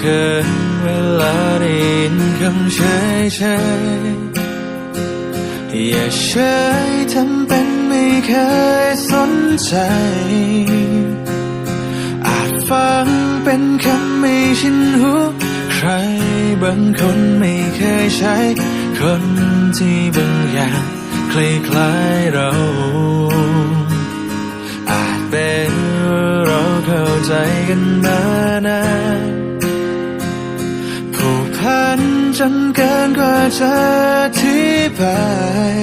ยเฉยเฉยอย่าเฉยทำเป็นไม่เคยสนใจ อาจฟังเป็นคำไม่ชินหูใครบางคนไม่เคยใช้ คนที่บางอย่างคล้ายๆเรา อาจเป็นเราเข้าใจกันมา จะอธิบาย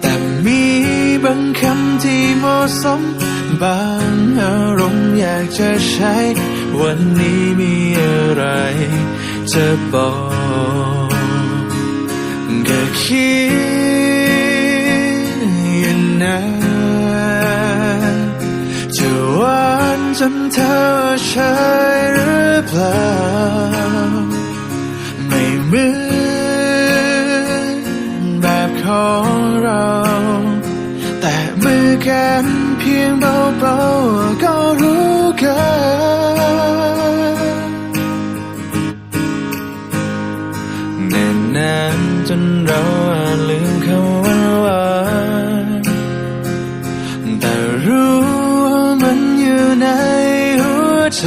แต่มีบางคำที่เหมาะสม บางอารมณ์อยากจะใช้ วันนี้มีอะไรจะบอกก็คิดอยู่นานจะวานจนเธอใช่หรือเปล่า ม่เหมือนแบบของเรา แต่มือกันเพียงเบาๆก็รู้กันเน่นนานจนเราอาจลืมคำว่าหวานแต่รู้ว่ามันอยู่ในหัวใจ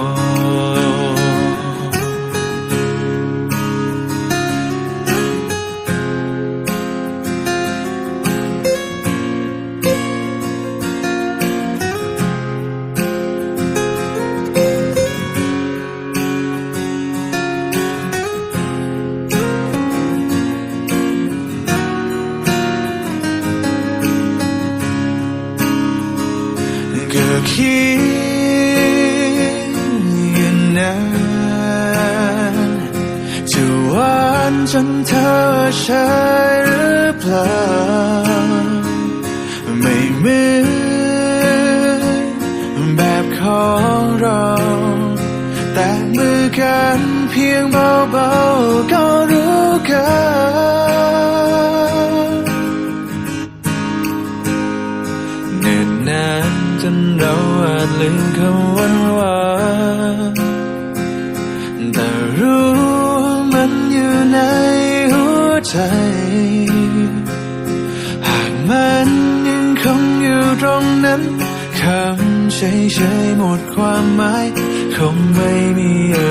คิดอยู่นานจะหวานจนเธอใช่หรือเปล่า ไม่เหมือนแบบของเรา แต่มือกันเพียงเบาๆก็ นเราอาจลืมคำวันวานแต่รู้มันอยู่ในหัวใจ หากมันยังคงอยู่ตรงนั้นคำเฉยๆหมดความหมายคงไม่มีอะไรต้องบอก